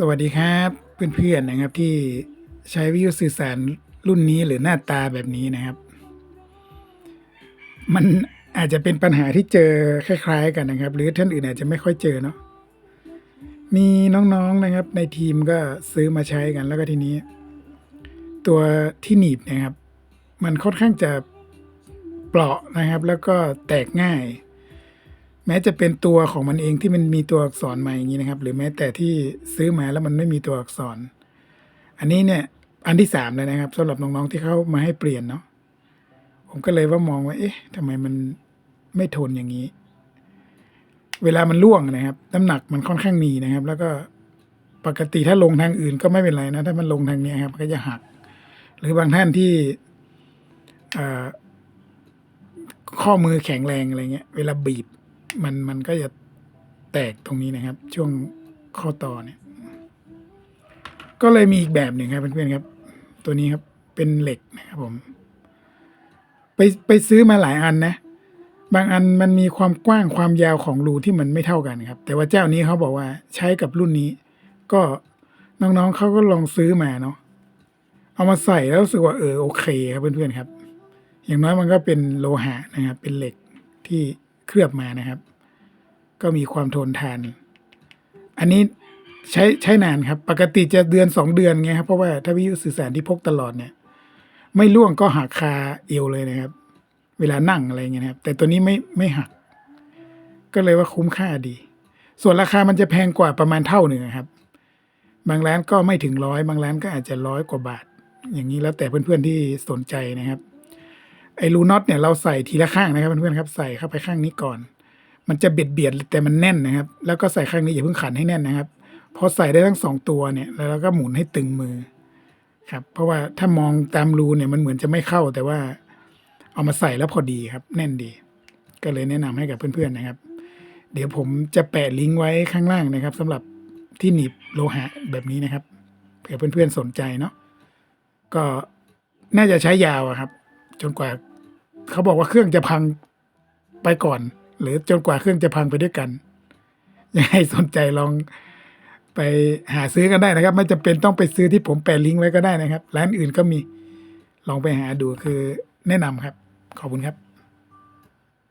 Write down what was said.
สวัสดีครับเพื่อนๆนะครับที่ใช้วิทยุสื่อสารรุ่นนี้หรือหน้าตาแบบนี้นะครับ มันอาจจะเป็นปัญหาที่เจอคล้าย ๆ กันนะครับ หรือท่านอื่นอาจจะไม่ค่อยเจอเนาะมีน้องๆนะครับ ในทีมก็ซื้อมาใช้กันแล้วก็ทีนี้ ตัวที่หนีบนะครับ มันค่อนข้างจะเปราะนะครับ แล้วก็แตกง่าย แม้จะเป็นตัวของมันเองที่มันมีตัวอักษรมาอย่างนี้นะครับ หรือแม้แต่ที่ซื้อมาแล้วมันไม่มีตัวอักษร อันนี้เนี่ยอันที่สามเลยนะครับสำหรับน้องๆที่เขามาให้เปลี่ยนเนาะผมก็เลยว่ามองว่า เอ๊ะทำไมมันไม่ทนอย่างนี้ เวลามันล่วงนะครับ น้ำหนักมันค่อนข้างมีนะครับ แล้วก็ปกติถ้าลงทางอื่นก็ไม่เป็นไรนะ ถ้ามันลงทางนี้ครับก็จะหัก หรือบางท่านที่ข้อมือแข็งแรงอะไรเงี้ย เวลาบีบ มันมันก็จะแตกตรงนี้นะครับ ช่วงข้อต่อเนี่ย ก็เลยมีอีกแบบหนึ่งครับเพื่อนๆครับ ตัวนี้ครับเป็นเหล็กนะครับผม ไปไปซื้อมาหลายอันนะ บางอันมันมีความกว้างความยาวของรูที่มันไม่เท่ากันครับ แต่ว่าเจ้านี้เขาบอกว่าใช้กับรุ่นนี้ ก็น้องๆเขาก็ลองซื้อมาเนาะเอามาใส่แล้วรู้สึกว่าเออโอเคครับเพื่อนๆครับ อย่างน้อยมันก็เป็นโลหะนะครับ เป็นเหล็กที่ เคลือบมานะครับ ก็มีความทนทาน อันนี้ใช้ใช้นานครับ ปกติจะเดือนสองเดือนไงครับเพราะว่าถ้าวิทยุสื่อสารที่พกตลอดเนี่ย ไม่ล่วงก็หักคาเอวเลยนะครับ เวลานั่งอะไรเงี้ยนะครับ แต่ตัวนี้ไม่ไม่หัก ก็เลยว่าคุ้มค่าดี ส่วนราคามันจะแพงกว่าประมาณเท่าหนึ่งครับ บางร้านก็ไม่ถึงร้อยบางร้านก็อาจจะร้อยกว่าบาท อย่างนี้แล้วแต่เพื่อนๆที่สนใจนะครับ ไอ้รูน็อตเนี่ยเราใส่ทีละข้างนะครับเพื่อนๆครับ ใส่เข้าไปข้างนี้ก่อน มันจะเบียดเบียดแต่มันแน่นนะครับ แล้วก็ใส่ข้างนี้อย่าเพิ่งขันให้แน่นนะครับพอใส่ได้ทั้งสองตัวเนี่ยแล้วเราก็หมุนให้ตึงมือครับ เพราะว่าถ้ามองตามรูเนี่ยมันเหมือนจะไม่เข้าแต่ว่า เอามาใส่แล้วพอดีครับ แน่นดี ก็เลยแนะนำให้กับเพื่อนๆนะครับ เดี๋ยวผมจะแปะลิงก์ไว้ข้างล่างนะครับสำหรับที่หนีบโลหะแบบนี้นะครับเผื่อเพื่อนๆสนใจเนาะก็น่าจะใช้ยาวอะครับ จนกว่า เขาบอกว่าเครื่องจะพังไปก่อน หรือจนกว่าเครื่องจะพังไปด้วยกันยังไงสนใจลองไปหาซื้อกันได้นะครับ ไม่จำเป็นต้องไปซื้อที่ผมแปะลิงก์ไว้ก็ได้นะครับ ร้านอื่นก็มีลองไปหาดูคือแนะนำครับ ขอบคุณครับ